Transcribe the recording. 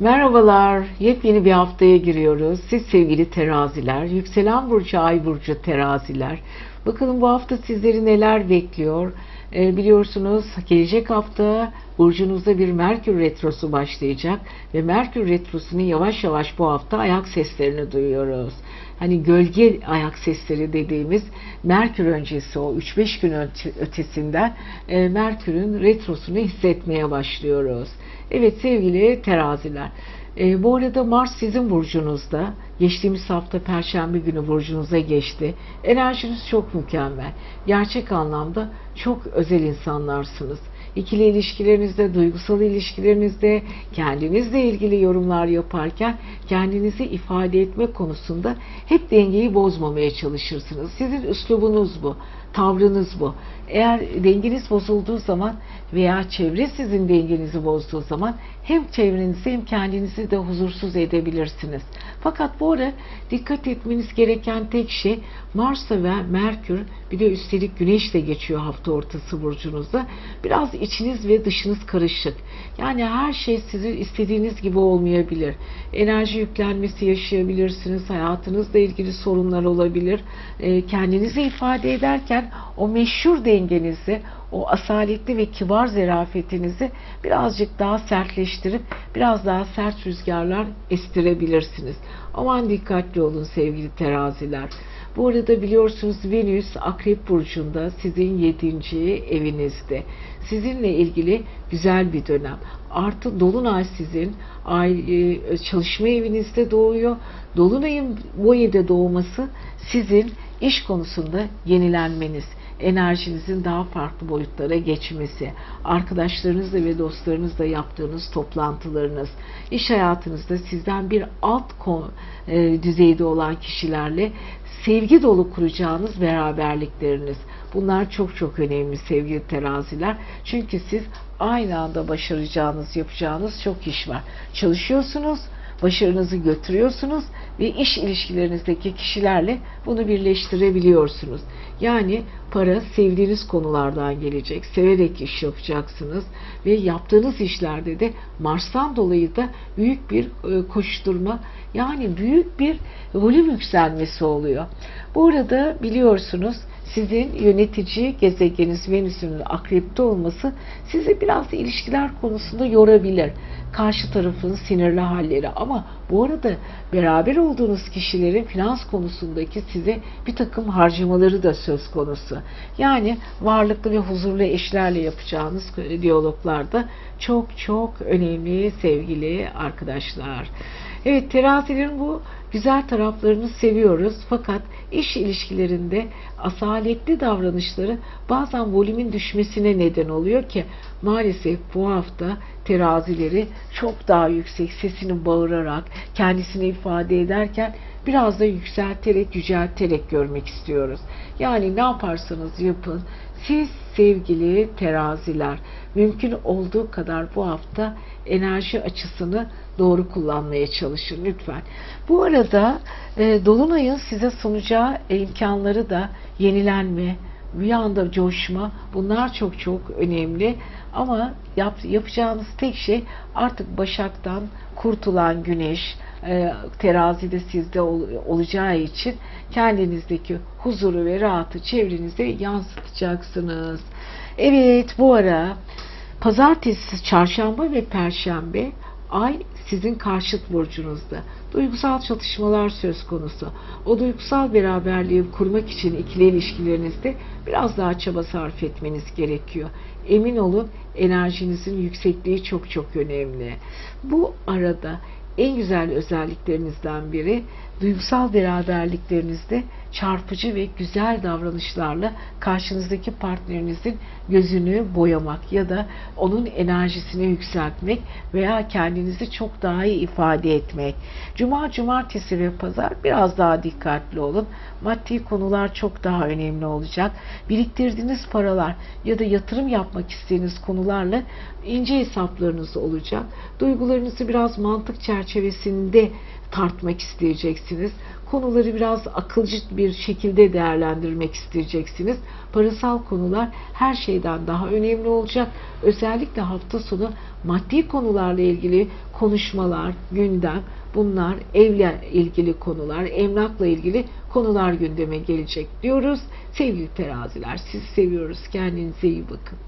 Merhabalar, yepyeni bir haftaya giriyoruz. Siz sevgili teraziler, yükselen burcu, ay burcu teraziler. Bakalım bu hafta sizleri neler bekliyor? Ee, biliyorsunuz gelecek hafta burcunuzda bir Merkür Retrosu başlayacak ve Merkür Retrosu'nun yavaş yavaş bu hafta ayak seslerini duyuyoruz. Hani gölge ayak sesleri dediğimiz Merkür öncesi o 3-5 gün ötesinden e, Merkür'ün retrosunu hissetmeye başlıyoruz. Evet sevgili teraziler. E, bu arada Mars sizin burcunuzda. Geçtiğimiz hafta Perşembe günü burcunuza geçti. Enerjiniz çok mükemmel. Gerçek anlamda çok özel insanlarsınız. İkili ilişkilerinizde, duygusal ilişkilerinizde, kendinizle ilgili yorumlar yaparken kendinizi ifade etme konusunda hep dengeyi bozmamaya çalışırsınız. Sizin üslubunuz bu, tavrınız bu. Eğer dengeniz bozulduğu zaman veya çevre sizin dengenizi bozduğu zaman hem çevrenizi hem kendinizi de huzursuz edebilirsiniz. Fakat bu ara dikkat etmeniz gereken tek şey Mars'ta ve Merkür bir de üstelik Güneş de geçiyor hafta ortası burcunuzda. Biraz içiniz ve dışınız karışık. Yani her şey sizin istediğiniz gibi olmayabilir. Enerji yüklenmesi yaşayabilirsiniz. Hayatınızla ilgili sorunlar olabilir. Kendinizi ifade ederken o meşhur dengenizi, o asaletli ve kibar zerafetinizi birazcık daha sertleştirip biraz daha sert rüzgarlar estirebilirsiniz. Aman dikkatli olun sevgili teraziler. Bu arada biliyorsunuz Venüs Akrep Burcu'nda sizin 7. evinizde. Sizinle ilgili güzel bir dönem. Artı Dolunay sizin çalışma evinizde doğuyor. Dolunay'ın bu evde doğması sizin iş konusunda yenilenmeniz, enerjinizin daha farklı boyutlara geçmesi, arkadaşlarınızla ve dostlarınızla yaptığınız toplantılarınız, iş hayatınızda sizden bir alt e, düzeyde olan kişilerle sevgi dolu kuracağınız beraberlikleriniz. Bunlar çok çok önemli sevgili teraziler. Çünkü siz aynı anda başaracağınız, yapacağınız çok iş var. Çalışıyorsunuz, başarınızı götürüyorsunuz ve iş ilişkilerinizdeki kişilerle bunu birleştirebiliyorsunuz. Yani para sevdiğiniz konulardan gelecek. Severek iş yapacaksınız ve yaptığınız işlerde de Mars'tan dolayı da büyük bir e, koşturma yani büyük bir volüm yükselmesi oluyor. Bu arada biliyorsunuz sizin yönetici gezegeniniz Venüs'ün akrepte olması sizi biraz ilişkiler konusunda yorabilir. Karşı tarafın sinirli halleri ama bu arada beraber olduğunuz kişilerin finans konusundaki size bir takım harcamaları da söz konusu. Yani varlıklı ve huzurlu eşlerle yapacağınız diyaloglarda çok çok önemli sevgili arkadaşlar. Evet terazilerin bu güzel taraflarını seviyoruz fakat iş ilişkilerinde asaletli davranışları bazen volümün düşmesine neden oluyor ki maalesef bu hafta terazileri çok daha yüksek sesini bağırarak kendisini ifade ederken biraz da yükselterek yücelterek görmek istiyoruz. Yani ne yaparsanız yapın siz sevgili teraziler mümkün olduğu kadar bu hafta enerji açısını doğru kullanmaya çalışın lütfen. Bu arada e, Dolunay'ın size sunacağı imkanları da yenilenme, bir anda coşma bunlar çok çok önemli. Ama yap, yapacağınız tek şey artık Başak'tan kurtulan güneş, e, terazide sizde ol, olacağı için kendinizdeki huzuru ve rahatı çevrenize yansıtacaksınız. Evet bu ara pazartesi, çarşamba ve perşembe ay sizin karşıt burcunuzda. Duygusal çatışmalar söz konusu. O duygusal beraberliği kurmak için ikili ilişkilerinizde biraz daha çaba sarf etmeniz gerekiyor. Emin olun enerjinizin yüksekliği çok çok önemli. Bu arada en güzel özelliklerinizden biri duygusal beraberliklerinizde çarpıcı ve güzel davranışlarla karşınızdaki partnerinizin gözünü boyamak ya da onun enerjisini yükseltmek veya kendinizi çok daha iyi ifade etmek. Cuma, cumartesi ve pazar biraz daha dikkatli olun. Maddi konular çok daha önemli olacak. Biriktirdiğiniz paralar ya da yatırım yapmak istediğiniz konularla ince hesaplarınız olacak. Duygularınızı biraz mantık çerçevesinde tartmak isteyeceksiniz. Konuları biraz akılcı bir şekilde değerlendirmek isteyeceksiniz. Parasal konular her şeyden daha önemli olacak. Özellikle hafta sonu maddi konularla ilgili konuşmalar, gündem, bunlar evle ilgili konular, emlakla ilgili konular gündeme gelecek diyoruz. Sevgili teraziler, sizi seviyoruz. Kendinize iyi bakın.